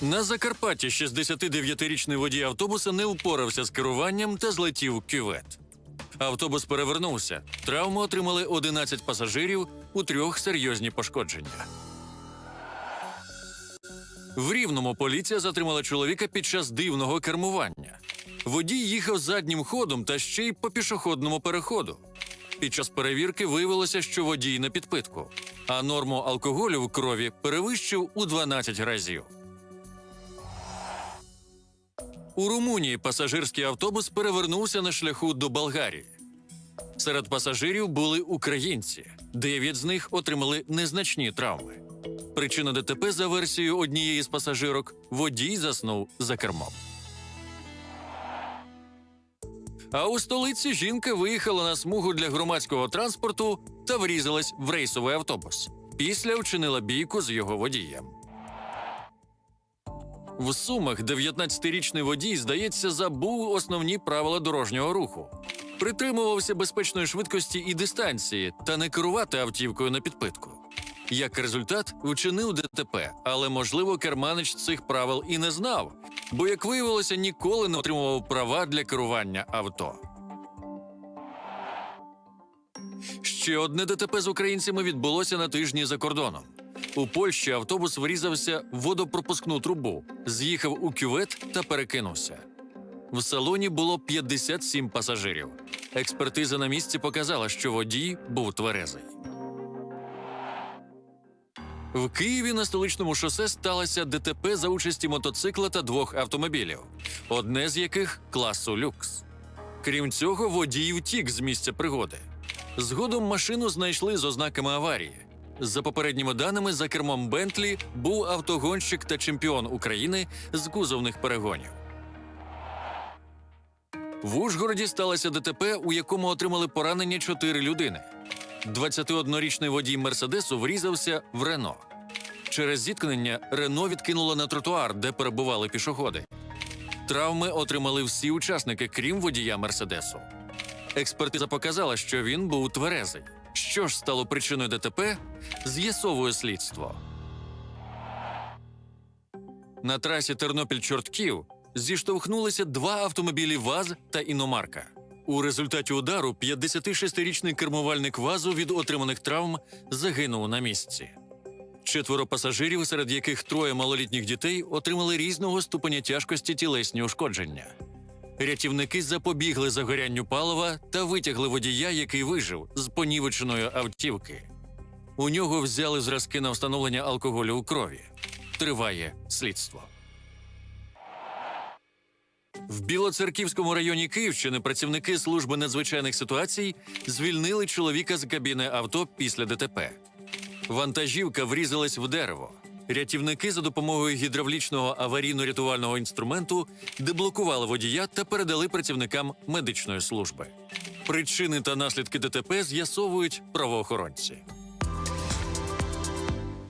На Закарпатті 69-річний водій автобуса не впорався з керуванням та злетів кювет. Автобус перевернувся. Травми отримали 11 пасажирів, у трьох серйозні пошкодження. В Рівному поліція затримала чоловіка під час дивного кермування. Водій їхав заднім ходом та ще й по пішохідному переходу. Під час перевірки виявилося, що водій на підпитку, а норму алкоголю в крові перевищив у 12 разів. У Румунії пасажирський автобус перевернувся на шляху до Болгарії. Серед пасажирів були українці. Дев'ять з них отримали незначні травми. Причина ДТП за версією однієї з пасажирок водій заснув за кермом. А у столиці жінка виїхала на смугу для громадського транспорту та врізалась в рейсовий автобус. Після вчинила бійку з його водієм. В Сумах 19-річний водій, здається, забув основні правила дорожнього руху. Притримувався безпечної швидкості і дистанції та не керувати автівкою на підпитку. Як результат, вчинив ДТП, але можливо керманич цих правил і не знав, бо, як виявилося, ніколи не отримував права для керування авто. Ще одне ДТП з українцями відбулося на тижні за кордоном. У Польщі автобус врізався в водопропускну трубу, з'їхав у кювет та перекинувся. В салоні було 57 пасажирів. Експертиза на місці показала, що водій був тверезий. В Києві на столичному шосе сталося ДТП за участі мотоцикла та двох автомобілів, одне з яких класу люкс. Крім цього, водій втік з місця пригоди. Згодом машину знайшли з ознаками аварії. За попередніми даними, за кермом Бентлі був автогонщик та чемпіон України з кузовних перегонів. В Ужгороді сталося ДТП, у якому отримали поранення чотири людини. 21-річний водій Мерседесу врізався в Рено. Через зіткнення Рено відкинуло на тротуар, де перебували пішоходи. Травми отримали всі учасники, крім водія Мерседесу. Експертиза показала, що він був тверезий. Що ж стало причиною ДТП, з'ясовує слідство. На трасі Тернопіль-Чортків зіштовхнулися два автомобілі ВАЗ та іномарка. У результаті удару 56-річний кермувальник ВАЗу від отриманих травм загинув на місці. Четверо пасажирів, серед яких троє малолітніх дітей, отримали різного ступеня тяжкості тілесні ушкодження. Рятівники запобігли загорянню палива та витягли водія, який вижив з понівеченої автівки. У нього взяли зразки на встановлення алкоголю у крові. Триває слідство. В Білоцерківському районі Київщини працівники служби надзвичайних ситуацій звільнили чоловіка з кабіни авто після ДТП. Вантажівка врізалась в дерево. Рятівники за допомогою гідравлічного аварійно-рятувального інструменту деблокували водія та передали працівникам медичної служби. Причини та наслідки ДТП з'ясовують правоохоронці.